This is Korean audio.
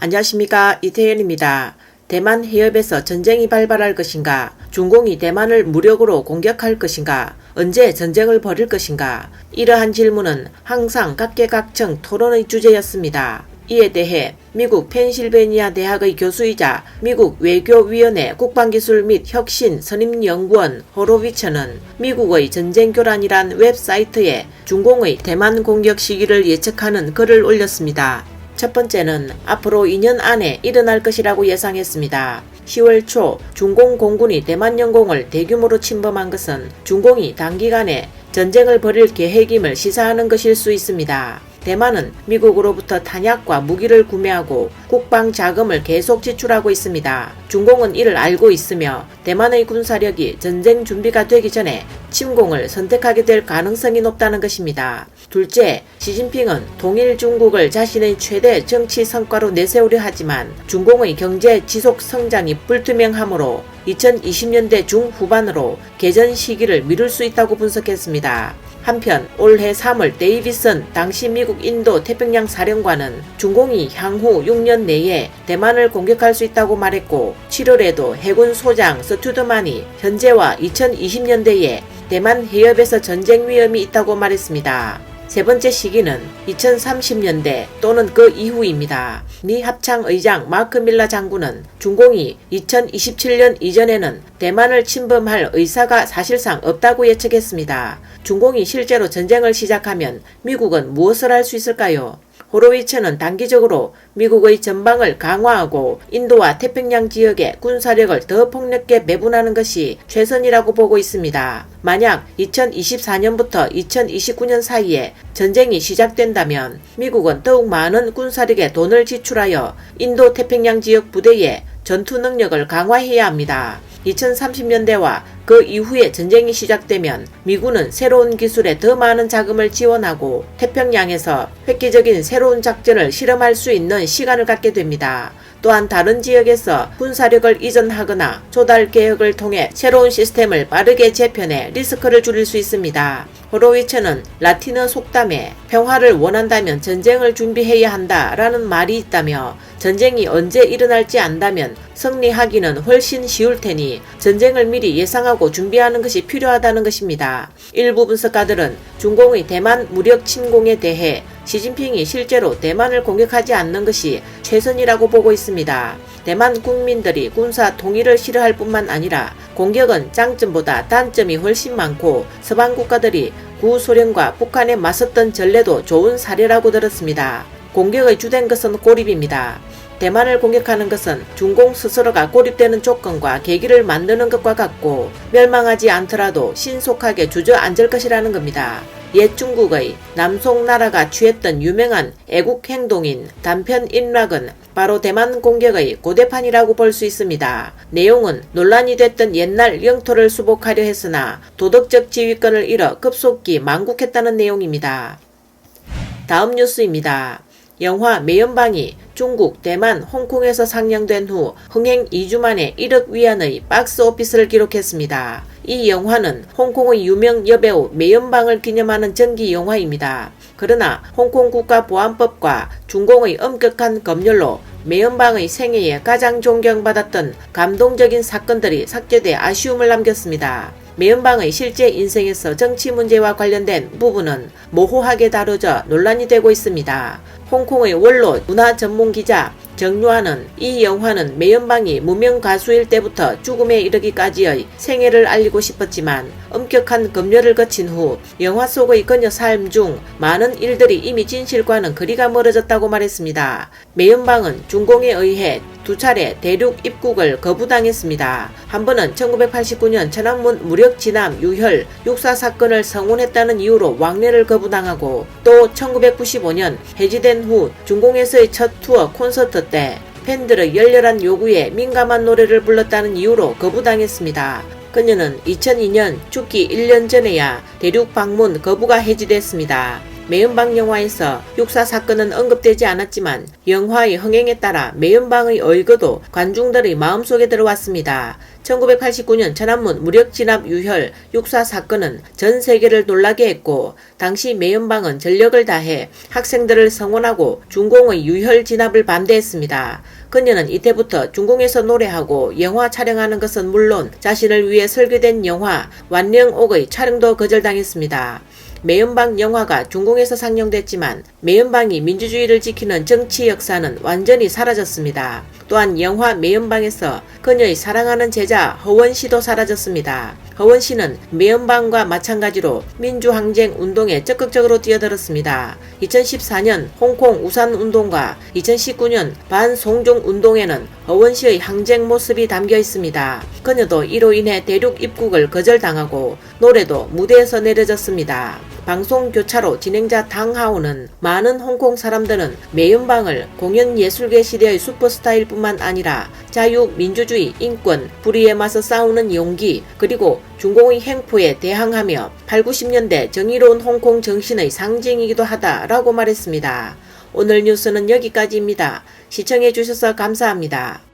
안녕하십니까 이태현입니다. 대만 해협에서 전쟁이 발발할 것인가? 중공이 대만을 무력으로 공격할 것인가? 언제 전쟁을 벌일 것인가? 이러한 질문은 항상 각계각층 토론의 주제였습니다. 이에 대해 미국 펜실베니아 대학의 교수이자 미국 외교위원회 국방기술 및 혁신 선임연구원 호로비처는 미국의 전쟁교란이란 웹사이트에 중공의 대만 공격 시기를 예측하는 글을 올렸습니다. 첫 번째는 앞으로 2년 안에 일어날 것이라고 예상했습니다. 10월 초 중공 공군이 대만 영공을 대규모로 침범한 것은 중공이 단기간에 전쟁을 벌일 계획임을 시사하는 것일 수 있습니다. 대만은 미국으로부터 탄약과 무기를 구매하고 국방 자금을 계속 지출하고 있습니다. 중공은 이를 알고 있으며 대만의 군사력이 전쟁 준비가 되기 전에 침공을 선택하게 될 가능성이 높다는 것입니다. 둘째, 시진핑은 통일 중국을 자신의 최대 정치 성과로 내세우려 하지만 중공의 경제 지속 성장이 불투명하므로 2020년대 중후반으로 개전 시기를 미룰 수 있다고 분석했습니다. 한편 올해 3월 데이비슨 당시 미국 인도 태평양 사령관은 중공이 향후 6년 내에 대만을 공격할 수 있다고 말했고 7월에도 해군 소장 서투드만이 현재와 2020년대에 대만 해협에서 전쟁 위험이 있다고 말했습니다. 세 번째 시기는 2030년대 또는 그 이후입니다. 미 합창 의장 마크 밀라 장군은 중공이 2027년 이전에는 대만을 침범할 의사가 사실상 없다고 예측했습니다. 중공이 실제로 전쟁을 시작하면 미국은 무엇을 할 수 있을까요? 호로위츠는 단기적으로 미국의 전방을 강화하고 인도와 태평양 지역의 군사력을 더 폭넓게 매분하는 것이 최선이라고 보고 있습니다. 만약 2024년부터 2029년 사이에 전쟁이 시작된다면 미국은 더욱 많은 군사력에 돈을 지출하여 인도 태평양 지역 부대의 전투 능력을 강화해야 합니다. 2030년대와 그 이후에 전쟁이 시작되면 미군은 새로운 기술에 더 많은 자금을 지원하고 태평양에서 획기적인 새로운 작전을 실험할 수 있는 시간을 갖게 됩니다. 또한 다른 지역에서 군사력을 이전하거나 조달 개혁을 통해 새로운 시스템을 빠르게 재편해 리스크를 줄일 수 있습니다. 호로위츠는 라틴어 속담에 평화를 원한다면 전쟁을 준비해야 한다 라는 말이 있다며 전쟁이 언제 일어날지 안다면 승리하기는 훨씬 쉬울 테니 전쟁을 미리 예상하고 준비하는 것이 필요하다는 것입니다. 일부 분석가들은 중공의 대만 무력 침공에 대해 시진핑이 실제로 대만을 공격하지 않는 것이 최선이라고 보고 있습니다. 대만 국민들이 군사 통일을 싫어할 뿐만 아니라 공격은 장점보다 단점이 훨씬 많고 서방 국가들이 구소련과 북한에 맞섰던 전례도 좋은 사례라고 들었습니다. 공격의 주된 것은 고립입니다. 대만을 공격하는 것은 중공 스스로가 고립되는 조건과 계기를 만드는 것과 같고 멸망하지 않더라도 신속하게 주저앉을 것이라는 겁니다. 옛 중국의 남송나라가 취했던 유명한 애국 행동인 단편 인락은 바로 대만 공격의 고대판이라고 볼 수 있습니다. 내용은 논란이 됐던 옛날 영토를 수복하려 했으나 도덕적 지휘권을 잃어 급속히 망국했다는 내용입니다. 다음 뉴스입니다. 영화 매연방이 중국, 대만, 홍콩에서 상영된 후 흥행 2주 만에 1억 위안의 박스 오피스를 기록했습니다. 이 영화는 홍콩의 유명 여배우 매연방을 기념하는 전기 영화입니다. 그러나 홍콩 국가보안법과 중공의 엄격한 검열로 매연방의 생애에 가장 존경받았던 감동적인 사건들이 삭제돼 아쉬움을 남겼습니다. 매연방의 실제 인생에서 정치 문제와 관련된 부분은 모호하게 다뤄져 논란이 되고 있습니다. 홍콩의 원로 문화 전문 기자 정유아는 이 영화는 매연방이 무명 가수일 때부터 죽음에 이르기까지의 생애를 알리고 싶었지만 엄격한 검열을 거친 후 영화 속의 그녀 삶 중 많은 일들이 이미 진실과는 거리가 멀어졌다고 말했습니다. 매연방은 중공에 의해 두 차례 대륙 입국을 거부당했습니다. 한 번은 1989년 천안문 무력 진압 유혈 육사 사건을 성혼했다는 이유로 왕래를 거부당하고 또 1995년 해지된 후 중공에서의 첫 투어 콘서트 때 팬들의 열렬한 요구에 민감한 노래를 불렀다는 이유로 거부당했습니다. 그녀는 2002년 죽기 1년 전에야 대륙 방문 거부가 해지됐습니다. 매연방 영화에서 육사 사건은 언급되지 않았지만 영화의 흥행에 따라 매연방의 의거도 관중들의 마음속에 들어왔습니다. 1989년 천안문 무력 진압 유혈 육사 사건은 전 세계를 놀라게 했고 당시 매연방은 전력을 다해 학생들을 성원하고 중공의 유혈 진압을 반대했습니다. 그녀는 이때부터 중공에서 노래하고 영화 촬영하는 것은 물론 자신을 위해 설계된 영화 완령옥의 촬영도 거절당했습니다. 매연방 영화가 중공에서 상영됐지만 매연방이 민주주의를 지키는 정치 역사는 완전히 사라졌습니다. 또한 영화 매연방에서 그녀의 사랑하는 제자 허원 씨도 사라졌습니다. 허원 씨는 매연방과 마찬가지로 민주항쟁 운동에 적극적으로 뛰어들었습니다. 2014년 홍콩 우산 운동과 2019년 반송종 운동에는 허원 씨의 항쟁 모습이 담겨 있습니다. 그녀도 이로 인해 대륙 입국을 거절당하고 노래도 무대에서 내려졌습니다. 방송 교차로 진행자 당하오는 많은 홍콩 사람들은 매연방을 공연 예술계 시대의 슈퍼스타일 뿐만 아니라 자유, 민주주의, 인권, 불의에 맞서 싸우는 용기, 그리고 중공의 행포에 대항하며 8, 90년대 정의로운 홍콩 정신의 상징이기도 하다라고 말했습니다. 오늘 뉴스는 여기까지입니다. 시청해 주셔서 감사합니다.